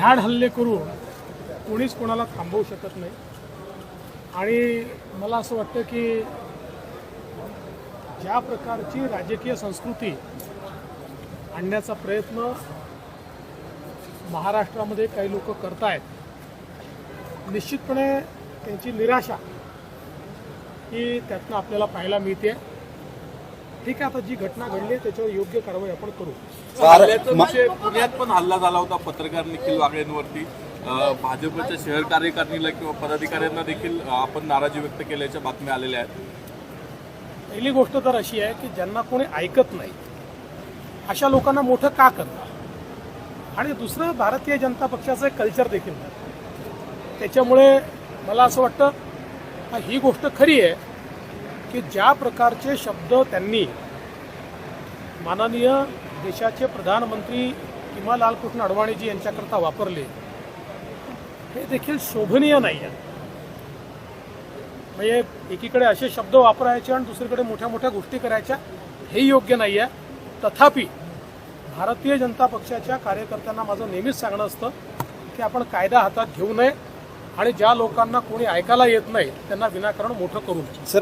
भ्याड हल्ले करून कोणीच कोणाला थांबवू शकत नाही. आणि मला असं वाटतं की ज्या प्रकारची राजकीय संस्कृती आणण्याचा प्रयत्न महाराष्ट्रामध्ये काही लोक करतायत निश्चितपणे त्यांची निराशा ही त्यातनं आपल्याला पाहायला मिळते. ठीक आहे आता जी घटना घडली आहे त्याच्यावर योग्य कारवाई आपण करू. हल्ल्याचा विषय पुण्यात पण हल्ला झाला होता पत्रकार निखिल वागळेंवरती. भाजपच्या शहर कार्यकारिणीला किंवा पदाधिकाऱ्यांना देखील आपण नाराजी व्यक्त केल्याच्या बातम्या आलेल्या आहेत. पहिली गोष्ट तर अशी आहे की ज्यांना कोणी ऐकत नाही अशा लोकांना मोठं का करतात आणि दुसरं भारतीय जनता पक्षाचं एक कल्चर देखील आहे. त्याच्यामुळे मला असं वाटतं ही गोष्ट खरी आहे. की ज्या प्रकारचे शब्द त्यांनी माननीय देशाचे प्रधानमंत्री किमा लालकृष्ण अडवाणीजी यांच्याकरता वापरले हे देखील शोभनीय नाही आहे म्हणजे एकीकडे असे शब्द वापरायचे आणि दुसरीकडे मोठ्या मोठ्या गोष्टी करायच्या हे योग्य नाही आहे तथापि भारतीय जनता पक्षाच्या कार्यकर्त्यांना माझं नेहमीच सांगणं असतं की आपण कायदा हातात घेऊ नये आणि ज्या लोकांना कोणी ऐकायला येत नाही त्यांना विनाकारण मोठं करू नये.